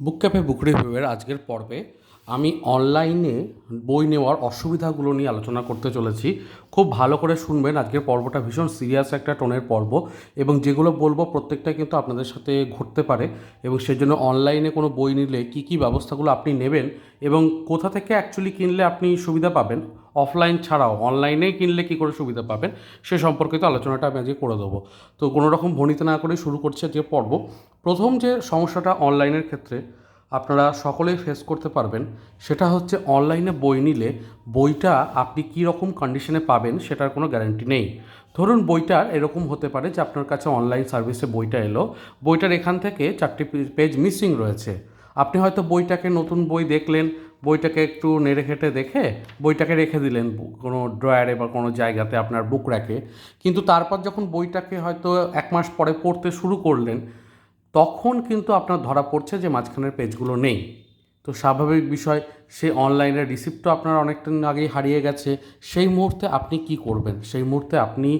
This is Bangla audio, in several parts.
বুক ক্যাফে, বুক রিভিউয়ের আজকের পর্বে আমি অনলাইনে বই নেওয়ার অসুবিধাগুলো নিয়ে আলোচনা করতে চলেছি। খুব ভালো করে শুনবেন, আজকের পর্বটা ভীষণ সিরিয়াস একটা টোনের পর্ব এবং যেগুলো বলব প্রত্যেকটা কিন্তু আপনাদের সাথে ঘটতে পারে এবং সেজন্য অনলাইনে কোনো বই নিলে কী কী ব্যবস্থাগুলো আপনি নেবেন এবং কোথা থেকে অ্যাকচুয়ালি কিনলে আপনি সুবিধা পাবেন অফলাইন ছাড়াও অনলাইনে কিনলে কী করে সুবিধা পাবেন? সে সম্পর্কিত আলোচনাটা আমি আজকে করে দেবো। তো কোনো রকম ভনিত না করে শুরু করছে যে পর্ব, প্রথম যে সমস্যাটা অনলাইনের ক্ষেত্রে আপনারা সকলেই ফেস করতে পারবেন, সেটা হচ্ছে অনলাইনে বই নিলে বইটা আপনি কী রকম কন্ডিশনে পাবেন সেটার কোনো গ্যারান্টি নেই। ধরুন বইটার এরকম হতে পারে যে আপনার কাছে অনলাইন সার্ভিসে বইটা এলো, বইটার এখান থেকে চারটি পেজ মিসিং রয়েছে। আপনি হয়তো বইটাকে নতুন বই দেখলেন বইটাকে একটু নেড়ে ঘেটে দেখে বইটাকে রেখে দিলেন কোনো ড্রয়ারে বা কোনো জায়গাতে আপনার বুক র্যাকে কিন্তু তারপর যখন বইটাকে হয়তো এক মাস পরে পড়তে শুরু করলেন, তখন কিন্তু আপনার ধরা পড়ছে যে মাঝখানের পেজগুলো নেই। তো স্বাভাবিক বিষয়, সে অনলাইনের রিসিপ্টও আপনার অনেকটা আগেই হারিয়ে গেছে। সেই মুহূর্তে আপনি কি করবেন? সেই মুহূর্তে আপনি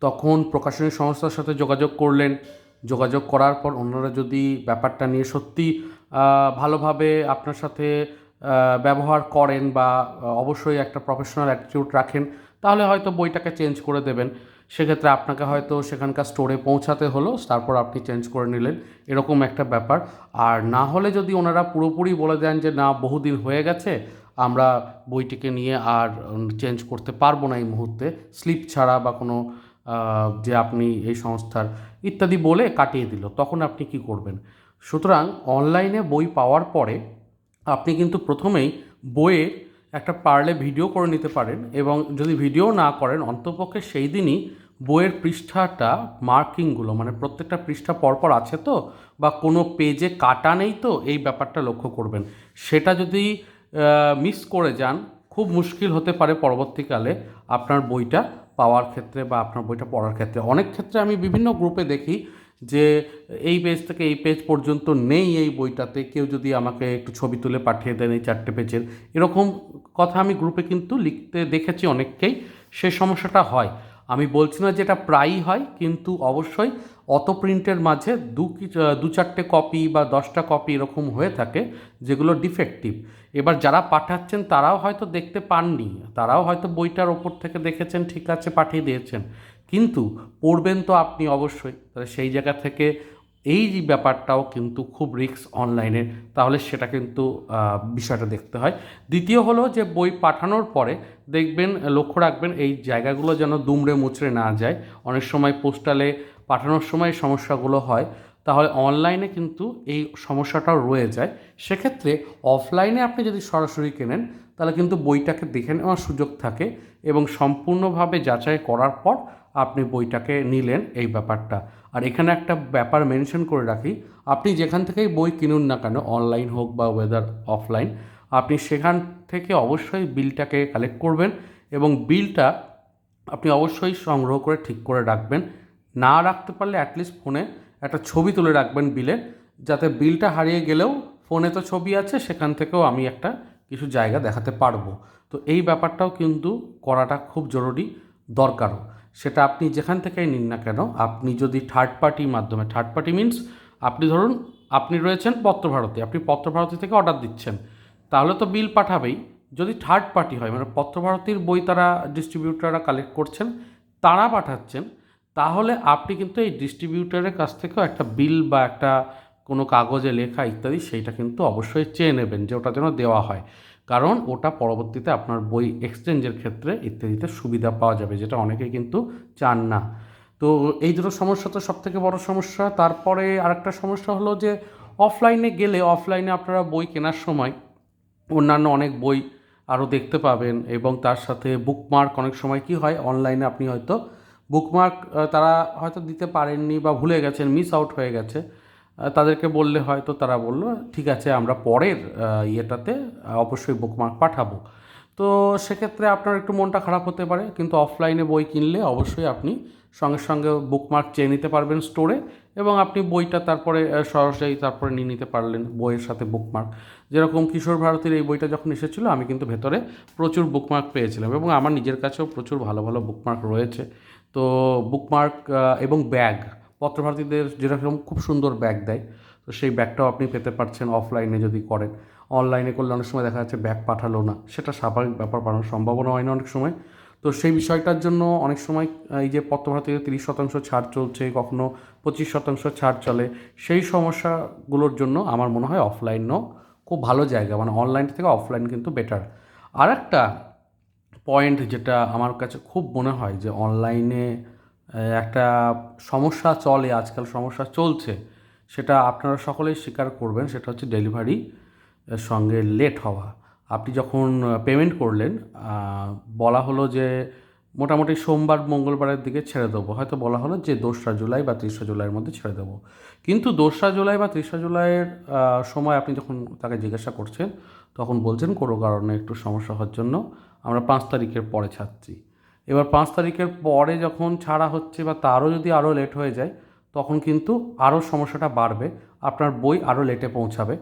তখন প্রকাশনী সংস্থার সাথে যোগাযোগ করলেন। যোগাযোগ করার পর অন্যরা যদি ব্যাপারটা নিয়ে সত্যি ভালোভাবে আপনার সাথে ব্যবহার করেন বা অবশ্যই একটা প্রফেশনাল অ্যাটিটিউড রাখেন, তাহলে হয়তো বইটাকে চেঞ্জ করে দেবেন। সেক্ষেত্রে আপনাকে হয়তো সেখানকার স্টোরে পৌঁছাতে হলো, তারপর আপনি চেঞ্জ করে নিলেন। এরকম একটা ব্যাপার। আর না হলে যদি ওনারা পুরোপুরি বলে দেন যে, না, বহুদিন হয়ে গেছে, আমরা বইটিকে নিয়ে আর চেঞ্জ করতে পারব না এই মুহূর্তে স্লিপ ছাড়া বা কোনো যে আপনি এই সংস্থার, ইত্যাদি বলে কাটিয়ে দিল। তখন আপনি কি করবেন? সুতরাং অনলাইনে বই পাওয়ার পরে আপনি কিন্তু প্রথমেই বইয়ের একটা পারলে ভিডিও করে নিতে পারেন এবং যদি ভিডিও না করেন, অন্তপক্ষে সেই দিনই বইয়ের পৃষ্ঠাটা, মার্কিংগুলো মানে প্রত্যেকটা পৃষ্ঠা পরপর আছে তো, বা কোনো পেজে কাটা নেই তো, এই ব্যাপারটা লক্ষ্য করবেন। সেটা যদি মিস করে যান, খুব মুশকিল হতে পারে পরবর্তীকালে আপনার বইটা পাওয়ার ক্ষেত্রে বা আপনার বইটা পড়ার ক্ষেত্রে। অনেক ক্ষেত্রে আমি বিভিন্ন গ্রুপে দেখি যে এই পেজ থেকে এই পেজ পর্যন্ত নেই এই বইটাতে, কেউ যদি আমাকে একটু ছবি তুলে পাঠিয়ে দেন এই চারটে পেজের এরকম কথা আমি গ্রুপে কিন্তু লিখতে দেখেছি অনেককেই, সে সমস্যাটা হয়। আমি বলছি না যে এটা প্রায়ই হয়, কিন্তু অবশ্যই অত প্রিন্টের মাঝে দু কি- দু চারটে কপি বা দশটা কপি এরকম হয়ে থাকে, যেগুলো ডিফেক্টিভ এবার যারা পাঠাচ্ছেন, তারাও হয়তো দেখতে পাননি, তারাও হয়তো বইটার ওপর থেকে দেখেছেন, ঠিক আছে, পাঠিয়ে দিয়েছেন। কিন্তু পড়বেন তো আপনি অবশ্যই। তাহলে সেই জায়গা থেকে এই যে ব্যাপারটাও কিন্তু খুব রিস্ক অনলাইনে তাহলে সেটা কিন্তু বিষয়টা দেখতে হয়। দ্বিতীয় হলো যে বই পাঠানোর পরে দেখবেন, লক্ষ্য রাখবেন এই জায়গাগুলো যেন দুমড়ে মুচড়ে না যায়। অনেক সময় পোস্টালে পাঠানোর সময় সমস্যাগুলো হয়। তাহলে অনলাইনে কিন্তু এই সমস্যাটাও রয়ে যায়। সেক্ষেত্রে অফলাইনে আপনি যদি সরাসরি কেনেন, তাহলে কিন্তু বইটাকে দেখে নেওয়ার সুযোগ থাকে এবং সম্পূর্ণভাবে যাচাই করার পর আপনি বইটাকে নিলেন এই ব্যাপারটা। আর এখানে একটা ব্যাপার মেনশন করে রাখি, আপনি যেখান থেকেই বই কিনুন না কেন, অনলাইন হোক বা ওয়েদার অফলাইন আপনি সেখান থেকে অবশ্যই বিলটাকে কালেক্ট করবেন এবং বিলটা আপনি অবশ্যই সংগ্রহ করে ঠিক করে রাখবেন। না রাখতে পারলে অ্যাটলিস্ট ফোনে একটা ছবি তুলে রাখবেন বিলে, যাতে বিলটা হারিয়ে গেলেও ফোনে তো ছবি আছে, সেখান থেকেও আমি একটা কিছু জায়গা দেখাতে পারব। তো এই ব্যাপারটাও কিন্তু করাটা খুব জরুরি, দরকারও। সেটা আপনি যেখান থেকেই নিন না কেন, আপনি যদি থার্ড পার্টির মাধ্যমে থার্ড পার্টি মিনস আপনি ধরুন, আপনি রয়েছেন পত্রভারতী, আপনি পত্রভারতী থেকে অর্ডার দিচ্ছেন, তাহলে তো বিল পাঠাবেই। যদি থার্ড পার্টি হয় মানে পত্রভারতীর বই তারা ডিস্ট্রিবিউটাররা কালেক্ট করছেন, তারা পাঠাচ্ছেন, তাহলে আপনি কিন্তু এই ডিস্ট্রিবিউটারের কাছ থেকেও একটা বিল বা একটা কোনো কাগজে লেখা ইত্যাদি, সেইটা কিন্তু অবশ্যই চেয়ে নেবেন যে ওটা যেন দেওয়া হয়। কারণ ওটা পরবর্তীতে আপনার বই এক্সচেঞ্জের ক্ষেত্রে ইত্যাদিতে সুবিধা পাওয়া যাবে, যেটা অনেকেই কিন্তু চান না। তো এই দুটো সমস্যা তো সবথেকে বড় সমস্যা। তারপরে আরেকটা সমস্যা হলো যে অফলাইনে গেলে, অফলাইনে আপনারা বই কেনার সময় অন্যান্য অনেক বই আরও দেখতে পাবেন এবং তার সাথে বুকমার্ক, অনেক সময় কি হয়, অনলাইনে আপনি হয়তো বুকমার্ক তারা হয়তো দিতে পারেননি বা ভুলে গেছেন, মিস আউট হয়ে গেছে। তাদেরকে বললে হয়তো তারা বলল, ঠিক আছে, আমরা পরের ইয়েটাতে অবশ্যই বুকমার্ক পাঠাবো। তো সেক্ষেত্রে আপনার একটু মনটা খারাপ হতে পারে, কিন্তু অফলাইনে বই কিনলে অবশ্যই আপনি সঙ্গে সঙ্গে বুকমার্ক চেয়ে নিতে পারবেন স্টোরে এবং আপনি বইটা তারপরে সরাসরি তারপরে নিয়ে নিতে পারলেন বইয়ের সাথে বুকমার্ক যেরকম কিশোর ভারতীর এই বইটা যখন এসেছিল, আমি কিন্তু ভেতরে প্রচুর বুকমার্ক পেয়েছিলাম এবং আমার নিজের কাছেও প্রচুর ভালো ভালো বুকমার্ক রয়েছে। তো বুকমার্ক এবং ব্যাগ পত্রভারতীদের যেরকম খুব সুন্দর ব্যাগ দেয়, তো সেই ব্যাগটাও আপনি পেতে পারছেন অফলাইনে যদি করেন। অনলাইনে করলে অনেক সময় দেখা যাচ্ছে ব্যাগ পাঠালো না, সেটা স্বাভাবিক ব্যাপার পাঠানোর সম্ভাবনা হয় না অনেক সময়। তো সেই বিষয়টার জন্য অনেক সময় এই যে পত্রভারতীতে তিরিশ শতাংশ ছাড় চলছে, কখনো পঁচিশ শতাংশ ছাড় চলে, সেই সমস্যাগুলোর জন্য আমার মনে হয় অফলাইনও খুব ভালো জায়গা মানে অনলাইন থেকে অফলাইন কিন্তু বেটার আর একটা পয়েন্ট যেটা আমার কাছে খুব মনে হয় যে অনলাইনে একটা সমস্যা চলে, আজকাল সমস্যা চলছে। সেটা আপনারা সকলেই স্বীকার করবেন, সেটা হচ্ছে ডেলিভারি সঙ্গে লেট হওয়া। আপনি যখন পেমেন্ট করলেন বলা হলো যে মোটামুটি সোমবার, মঙ্গলবারের দিকে ছেড়ে দেবো। হয়তো বলা হলো যে দোসরা জুলাই বা তিরিশা জুলাইয়ের মধ্যে ছেড়ে দেবো। কিন্তু দোসরা জুলাই বা তিরিশা জুলাইয়ের সময় আপনি যখন তাকে জিজ্ঞাসা করছেন, তখন বলছেন কোনো কারণে একটু সমস্যা হওয়ার জন্য, আমরা পাঁচ তারিখের পরে ছাড়ছি। এবার পাঁচ তারিখের পরে যখন ছাড়া হচ্ছে বা তারও যদি আরও লেট হয়ে যায়, তখন কিন্তু আরও সমস্যাটা বাড়বে, আপনার বই আরও লেটে পৌঁছাবে।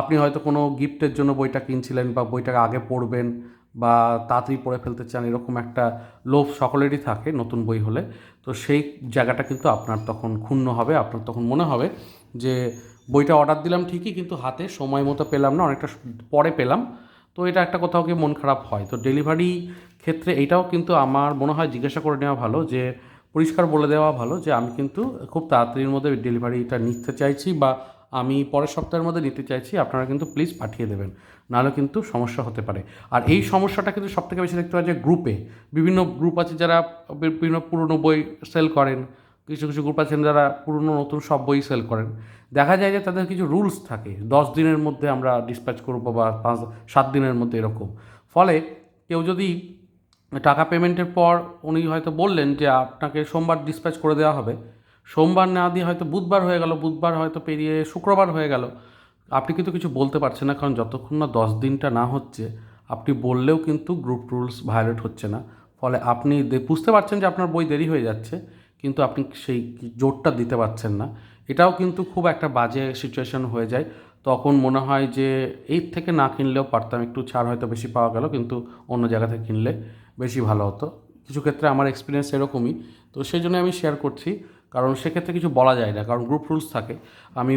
আপনি হয়তো কোনো গিফটের জন্য বইটা কিনছিলেন বা বইটাকে আগে পড়বেন বা তাড়াতাড়ি পড়ে ফেলতে চান, এরকম একটা লোভ সকলেরই থাকে নতুন বই হলে। তো সেই জায়গাটা কিন্তু আপনার তখন ক্ষুণ্ণ হবে, আপনার তখন মনে হবে যে বইটা অর্ডার দিলাম ঠিকই, কিন্তু হাতে সময় মতো পেলাম না, অনেকটা পরে পেলাম। তো এটা একটা কোথাও গিয়ে মন খারাপ হয়? তো ডেলিভারি ক্ষেত্রে এটাও কিন্তু আমার মনে হয় জিজ্ঞাসা করে নেওয়া ভালো, যে পরিষ্কার বলে দেওয়া ভালো, যে আমি কিন্তু খুব তাড়াতাড়ির মধ্যে ডেলিভারিটা নিতে চাইছি বা আমি পরের সপ্তাহের মধ্যে নিতে চাইছি, আপনারা কিন্তু প্লিজ পাঠিয়ে দেবেন। নাহলে কিন্তু সমস্যা হতে পারে। আর এই সমস্যাটা কিন্তু সবথেকে বেশি দেখতে পাওয়া যায় গ্রুপে বিভিন্ন গ্রুপ আছে যারা বিভিন্ন পুরনো বই সেল করেন কিছু কিছু গ্রুপ আছেন যারা পুরনো নতুন সব বই সেল করেন। দেখা যায় যে তাদের কিছু রুলস থাকে। দশ দিনের মধ্যে আমরা ডিসপ্যাচ করব বা পাঁচ, সাত দিনের মধ্যে এরকম। ফলে কেউ যদি টাকা পেমেন্টের পর উনি হয়তো বললেন যে আপনাকে সোমবার ডিসপ্যাচ করে দেওয়া হবে। সোমবার না দিয়ে হয়তো বুধবার হয়ে গেল, বুধবার হয়তো পেরিয়ে শুক্রবার হয়ে গেল। আপনি কিন্তু কিছু বলতে পারছেন না, কারণ যতক্ষণ না দশ দিনটা না হচ্ছে, আপনি বললেও কিন্তু গ্রুপ রুলস ভায়োলেট হচ্ছে না। ফলে আপনি বুঝতে পারছেন যে আপনার বই দেরি হয়ে যাচ্ছে। কিন্তু আপনি সেই জোরটা দিতে পারছেন না। এটাও কিন্তু খুব একটা বাজে সিচুয়েশন হয়ে যায়। তখন মনে হয় যে এর থেকে না কিনলেও পারতাম, একটু ছাড় হয়তো বেশি পাওয়া গেল, কিন্তু অন্য জায়গা থেকে কিনলে বেশি ভালো হতো। কিছু ক্ষেত্রে আমার এক্সপিরিয়েন্স এরকমই। তো সেই জন্য আমি শেয়ার করছি, কারণ সেক্ষেত্রে কিছু বলা যায় না, কারণ গ্রুপ রুলস থাকে। আমি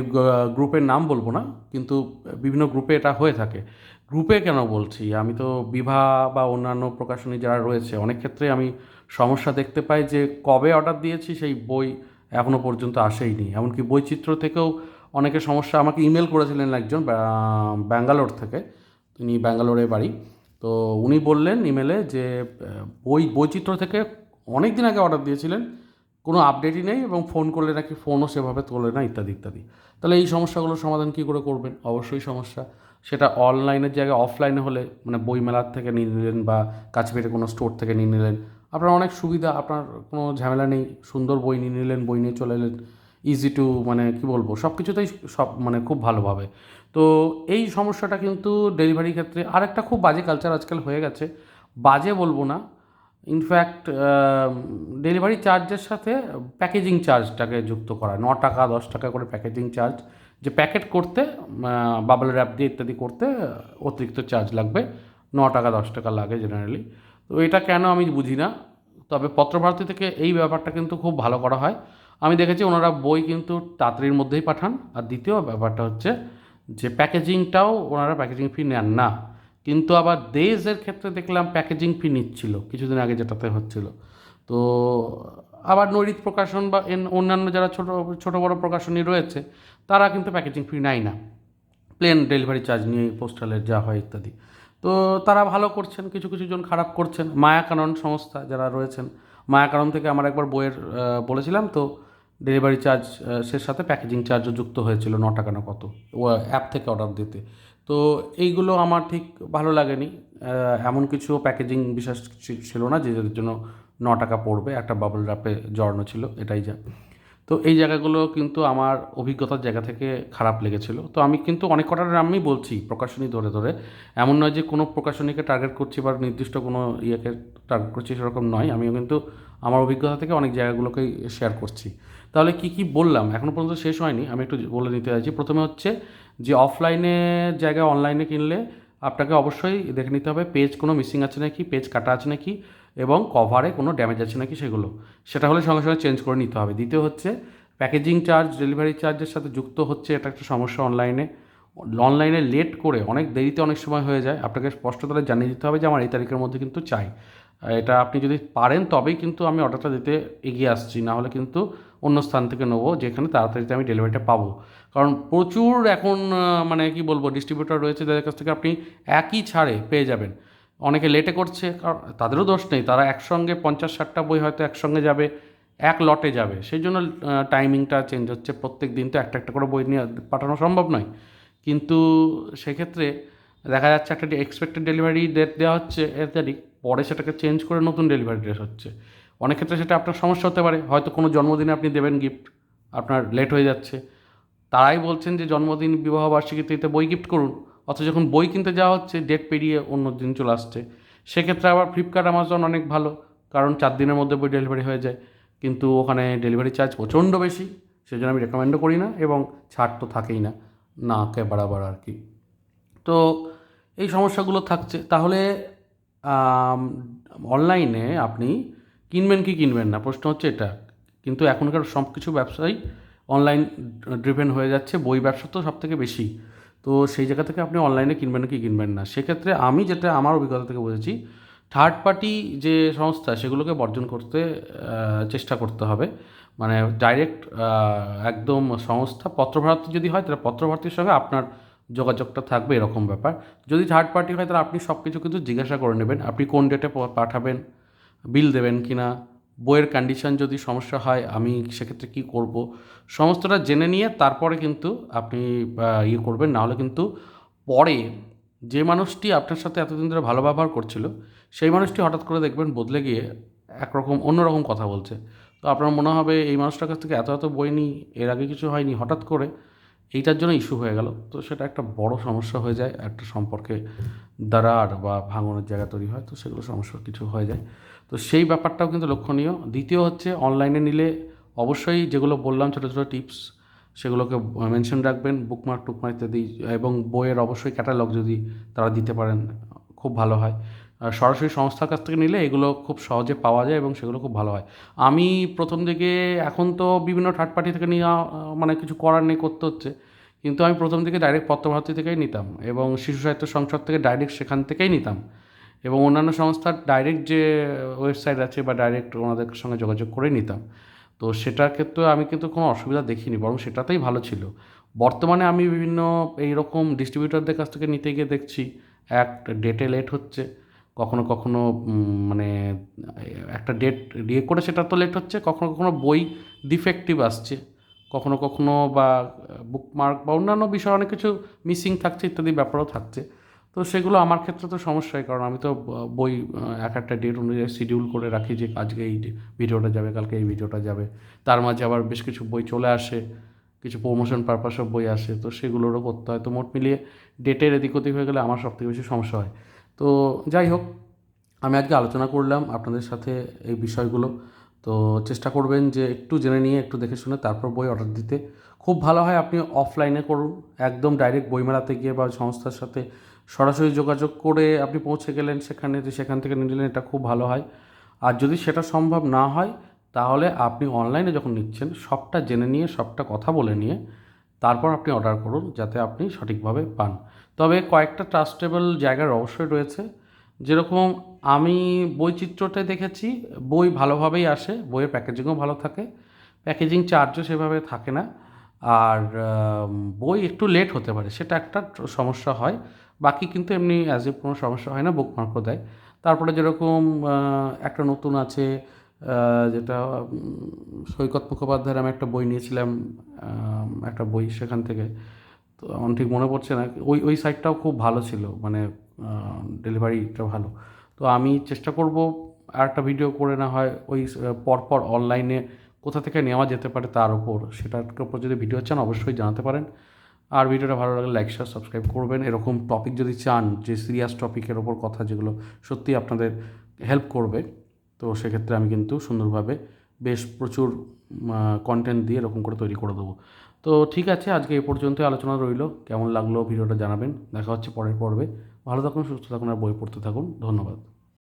গ্রুপের নাম বলব না, কিন্তু বিভিন্ন গ্রুপে এটা হয়ে থাকে। গ্রুপে কেন বলছি? আমি তো বিভা বা অন্যান্য প্রকাশনী যারা রয়েছে, অনেক ক্ষেত্রে আমি সমস্যা দেখতে পাই যে কবে অর্ডার দিয়েছি সেই বই এখনও পর্যন্ত আসেইনি। এমনকি বৈচিত্র্য থেকেও অনেকে সমস্যা আমাকে ইমেল করেছিলেন একজন ব্যাঙ্গালোর থেকে। তিনি ব্যাঙ্গালোরে বাড়ি। তো উনি বললেন ইমেলে যে বই, বৈচিত্র্য থেকে অনেক দিন আগে অর্ডার দিয়েছিলেন, কোনো আপডেটই নেই এবং ফোন করলে নাকি ফোনও সেভাবে তোলে না, ইত্যাদি ইত্যাদি। তাহলে এই সমস্যাগুলোর সমাধান কী করে করবেন? অবশ্যই সমস্যা। সেটা অনলাইনের জায়গায় অফলাইনে হলে মানে বই মেলার থেকে নিয়ে নিলেন বা কাছে কোনো স্টোর থেকে নিয়ে নিলেন আপনার অনেক সুবিধা, আপনার কোনো ঝামেলা নেই, সুন্দর বই নিয়ে নিলেন, বই নিয়ে চলে এলেন ইজি টু মানে কি বলব সব কিছুতেই সব মানে খুব ভালোভাবে। তো এই সমস্যাটা কিন্তু ডেলিভারি ক্ষেত্রে আরেকটা খুব বাজে কালচার আজকাল হয়ে গেছে। বাজে বলব না ইনফ্যাক্ট ডেলিভারি চার্জের সাথে প্যাকেজিং চার্জটাকে যুক্ত করা, ন টাকা, দশ টাকা করে প্যাকেজিং চার্জ যে প্যাকেট করতে বাবল র্যাপ দিয়ে ইত্যাদি করতে অতিরিক্ত চার্জ লাগবে, ন টাকা, দশ টাকা লাগে জেনারেলি তো এটা কেন আমি বুঝি না। তবে পত্রভারতী থেকে এই ব্যাপারটা কিন্তু খুব ভালো করা হয়। আমি দেখেছি ওনারা বই কিন্তু তাড়াতাড়ির মধ্যেই পাঠান। আর দ্বিতীয় ব্যাপারটা হচ্ছে যে প্যাকেজিংটাও ওনারা প্যাকেজিং ফি নেন না। কিন্তু আবার দেশের ক্ষেত্রে দেখলাম প্যাকেজিং ফি নিচ্ছিল কিছুদিন আগে যেটাতে হচ্ছিল। তো আবার নৈরিত প্রকাশন বা অন্যান্য যারা ছোটো ছোটো বড়ো প্রকাশনী রয়েছে, তারা কিন্তু প্যাকেজিং ফি নেয় না। প্লেন ডেলিভারি চার্জ নিয়ে পোস্টালের যা হয় ইত্যাদি। তো তারা ভালো করছেন, কিছু কিছু জন খারাপ করছেন। মায়াকানন সংস্থা যারা রয়েছেন, মায়াকানন থেকে আমার একবার বইয়ের বলেছিলাম তো ডেলিভারি চার্জ সে সাথে প্যাকেজিং চার্জও যুক্ত হয়েছিল ন টাকা না কত ও অ্যাপ থেকে অর্ডার দিতে। তো এইগুলো আমার ঠিক ভালো লাগেনি এমন কিছু প্যাকেজিং বিশেষ ছিল না যে জন্য ন টাকা পড়বে, একটা বাবল র্যাপে জড়ানো ছিল, এটাই যা। তো এই জায়গাগুলো কিন্তু আমার অভিজ্ঞতার জায়গা থেকে খারাপ লেগেছিল। তো আমি কিন্তু অনেক কটার নামই বলছি প্রকাশনী ধরে ধরে। এমন নয় যে কোনো প্রকাশনীকে টার্গেট করছি বা নির্দিষ্ট কোনো ইয়েকে টার্গেট করছি সেরকম নয়। আমিও কিন্তু আমার অভিজ্ঞতা থেকে অনেক জায়গাগুলোকেই শেয়ার করছি। তাহলে কি কি বললাম? এখনও পর্যন্ত শেষ হয়নি। আমি একটু বলে নিতে চাইছি। প্রথমে হচ্ছে যে অফলাইনের জায়গায় অনলাইনে কিনলে আপনাকে অবশ্যই দেখে নিতে হবে পেজ কোনো মিসিং আছে নাকি পেজ কাটা আছে নাকি এবং কভারে কোনো ড্যামেজ আছে নাকি সেগুলো। সেটা হলে সঙ্গে সঙ্গে চেঞ্জ করে নিতে হবে। দ্বিতীয় হচ্ছে প্যাকেজিং চার্জ ডেলিভারি চার্জের সাথে যুক্ত হচ্ছে এটা একটা সমস্যা অনলাইনে অনলাইনে লেট করে অনেক দেরিতে অনেক সময় হয়ে যায়। আপনাকে স্পষ্টতভাবে জানিয়ে দিতে হবে যে আমার এই তারিখের মধ্যে কিন্তু চাই। এটা আপনি যদি পারেন তবেই কিন্তু আমি অর্ডারটা দিতে এগিয়ে আসছি। না হলে কিন্তু অন্য স্থান থেকে নেব, যেখানে তাড়াতাড়িতে আমি ডেলিভারিটা পাবো। কারণ প্রচুর এখন মানে কি বলব ডিস্ট্রিবিউটর রয়েছে, যাদের কাছ থেকে আপনি একই ছাড়ে পেয়ে যাবেন। অনেকে লেটে করছে, কারণ তাদেরও দোষ নেই। তারা একসঙ্গে পঞ্চাশ ষাটটা বই হয়তো একসঙ্গে যাবে, এক লটে যাবে। সেই জন্য টাইমিংটা চেঞ্জ হচ্ছে। প্রত্যেক দিন তো একটা একটা করে বই নিয়ে পাঠানো সম্ভব নয়। কিন্তু সেক্ষেত্রে দেখা যাচ্ছে একটা এক্সপেক্টেড ডেলিভারি ডেট দেওয়া হচ্ছে, এর তারিখ, পরে সেটাকে চেঞ্জ করে নতুন ডেলিভারি ডেট হচ্ছে। অনেক ক্ষেত্রে সেটা আপনার সমস্যা হতে পারে। হয়তো কোনো জন্মদিনে আপনি দেবেন গিফট আপনার লেট হয়ে যাচ্ছে। তারাই বলছেন যে জন্মদিন, বিবাহ বার্ষিকীতে বই গিফট করুন। অথচ যখন বই কিনতে যাওয়া হচ্ছে ডেট পেরিয়ে অন্য দিন চলে আসছে। সেক্ষেত্রে আবার ফ্লিপকার্ট আমাজন অনেক ভালো, কারণ চার দিনের মধ্যে বই ডেলিভারি হয়ে যায়। কিন্তু ওখানে ডেলিভারি চার্জ প্রচণ্ড বেশি, সেজন্য আমি রেকমেন্ডও করি না এবং ছাড় তো থাকেই না না কে বাড়াবার আর কি। তো এই সমস্যাগুলো থাকছে। তাহলে অনলাইনে আপনি কিনবেন কি কিনবেন না? প্রশ্ন হচ্ছে এটা। কিন্তু এখনকার সব কিছু ব্যবসাই অনলাইন ড্রিভেন হয়ে যাচ্ছে। বই ব্যবসা তো সব থেকে বেশি। তো সেই জায়গা থেকে আপনি অনলাইনে কিনবেন কি কিনবেন না। সেক্ষেত্রে আমি যেটা আমার অভিজ্ঞতা থেকে বুঝেছি থার্ড পার্টি যে সংস্থা, সেগুলোকে বর্জন করতে চেষ্টা করতে হবে। মানে ডাইরেক্ট একদম সংস্থা পত্রভারতী যদি হয়, তাহলে পত্রভারতীর সঙ্গে আপনার যোগাযোগটা থাকবে এরকম ব্যাপার। যদি থার্ড পার্টি হয়, তাহলে আপনি সব কিছু কিন্তু জিজ্ঞাসা করে নেবেন, আপনি কোন ডেটে পাঠাবেন বিল দেবেন কি না বইয়ের কন্ডিশন যদি সমস্যা হয়, আমি সেক্ষেত্রে কী করব? সমস্তটা জেনে নিয়ে তারপরে কিন্তু আপনি ইয়ে করবেন। নাহলে কিন্তু পরে যে মানুষটি আপনার সাথে এতদিন ধরে ভালো ব্যবহার করছিল, সেই মানুষটি হঠাৎ করে দেখবেন বদলে গিয়ে একরকম, অন্যরকম কথা বলছে। তো আপনার মনে হবে, এই মানুষটার কাছ থেকে এত এত বই নিই, এর আগে কিছু হয়নি। হঠাৎ করে এইটার জন্য ইস্যু হয়ে গেল। তো সেটা একটা বড় সমস্যা হয়ে যায়, একটা সম্পর্কে দাঁড়ার বা ভাঙনের জায়গা তৈরি হয়, তো সেগুলো সমস্যা কিছু হয়ে যায়। তো সেই ব্যাপারটাও কিন্তু লক্ষণীয়। দ্বিতীয় হচ্ছে অনলাইনে নিলে অবশ্যই যেগুলো বললাম, ছোটো ছোটো টিপস সেগুলোকে মেনশন রাখবেন বুকমার্ক টুকমার্ক ইত্যাদি, এবং বইয়ের অবশ্যই ক্যাটালগ যদি তারা দিতে পারেন, খুব ভালো হয়। সরাসরি সংস্থার কাছ থেকে নিলে এগুলো খুব সহজে পাওয়া যায় এবং সেগুলো খুব ভালো হয়। আমি প্রথম দিকে এখন তো বিভিন্ন থার্ড পার্টি থেকে নিয়ে মানে কিছু করার নেই করতে হচ্ছে। কিন্তু আমি প্রথম দিকে ডাইরেক্ট পত্রভারতী থেকেই নিতাম এবং শিশু সাহিত্য সংসদ থেকে ডাইরেক্ট সেখান থেকেই নিতাম। এবং অন্যান্য সংস্থার ডাইরেক্ট যে ওয়েবসাইট আছে বা ডাইরেক্ট ওনাদের সঙ্গে যোগাযোগ করে নিতাম। তো সেটার ক্ষেত্রে আমি কিন্তু কোনো অসুবিধা দেখিনি, বরং সেটাতেই ভালো ছিল। বর্তমানে আমি বিভিন্ন এই রকম ডিস্ট্রিবিউটরদের কাছ থেকে নিতে গিয়ে দেখছি। এক ডেটে লেট হচ্ছে। কখনো কখনো মানে একটা ডেট ইয়ে করে সেটা তো লেট হচ্ছে, কখনো কখনো বই ডিফেক্টিভ আসছে, কখনো কখনো বা বুকমার্ক বা অন্যান্য বিষয়ে অনেক কিছু মিসিং থাকছে, ইত্যাদি ব্যাপারও থাকছে। তো সেগুলো আমার ক্ষেত্রে তো সমস্যাই কারণ আমি তো বই এক একটা ডেট অনুযায়ী শিডিউল করে রাখি যে আজকে এই ভিডিওটা যাবে, কালকে এই ভিডিওটা যাবে। তার মাঝে আবার বেশ কিছু বই চলে আসে, কিছু প্রমোশন পারপাসও বই আসে, তো সেগুলোরও করতে হয়। তো মোট মিলিয়ে ডেটের এদিক ওদিক হয়ে গেলে আমার সবথেকে বেশি সমস্যা হয়। তো যাই হোক, আমি আজকে আলোচনা করলাম আপনাদের সাথে এই বিষয়গুলো। তো চেষ্টা করবেন যে একটু জেনে নিয়ে, একটু দেখে শুনে তারপর বই অর্ডার দিতে। খুব ভালো হয় আপনি অফলাইনে করুন, একদম ডাইরেক্ট বইমেলাতে গিয়ে বা সংস্থার সাথে সরাসরি যোগাযোগ করে আপনি পৌঁছে গেলেন সেখানে, যে সেখান থেকে নিলেন, এটা খুব ভালো হয়। আর যদি সেটা সম্ভব না হয়, তাহলে আপনি অনলাইনে যখন নিচ্ছেন, সবটা জেনে নিয়ে, সবটা কথা বলে নিয়ে তারপর আপনি অর্ডার করুন, যাতে আপনি সঠিকভাবে পান। তবে কয়েকটা ট্রাস্টেবল জায়গার অবশ্যই রয়েছে। যেরকম আমি বইচিত্রতে দেখেছি, বই ভালোভাবেই আসে, বইয়ের প্যাকেজিংও ভালো থাকে প্যাকেজিং চার্জও সেভাবে থাকে না। আর বই একটু লেট হতে পারে, সেটা একটা সমস্যা হয়। বাকি কিন্তু এমনি অ্যাজ এ কোনো সমস্যা হয় না বুক বুকমার্কও দেয়। তারপরে যেরকম একটা নতুন আছে যেটা সৈকত মুখোপাধ্যায়ের আমি একটা বই নিয়েছিলাম একটা বই সেখান থেকে। তো আমার ঠিক মনে পড়ছে না। ওই ওই সাইটটাও খুব ভালো ছিল মানে ডেলিভারিটা ভালো। তো আমি চেষ্টা করব আর একটা ভিডিও করে না হয় ওই পরপর অনলাইনে কোথা থেকে নেওয়া যেতে পারে তার উপর। সেটার উপর যদি ভিডিও চান, অবশ্যই জানাতে পারেন। আর ভিডিওটা ভালো লাগলে লাইক শেয়ার সাবস্ক্রাইব করবেন। এরকম টপিক যদি চান, যে সিরিয়াস টপিকের ওপর কথা যেগুলো সত্যি আপনাদের হেল্প করবে, তো সেক্ষেত্রে আমি কিন্তু সুন্দরভাবে বেশ প্রচুর কন্টেন্ট দিয়ে এরকম করে তৈরি করে দেবো। তো ঠিক আছে, আজকে এ পর্যন্তই আলোচনা রইল। কেমন লাগল ভিডিওটা জানাবেন। দেখা হচ্ছে পরের পর্বে। ভালো থাকুন, সুস্থ থাকুন আর বই পড়তে থাকুন। ধন্যবাদ।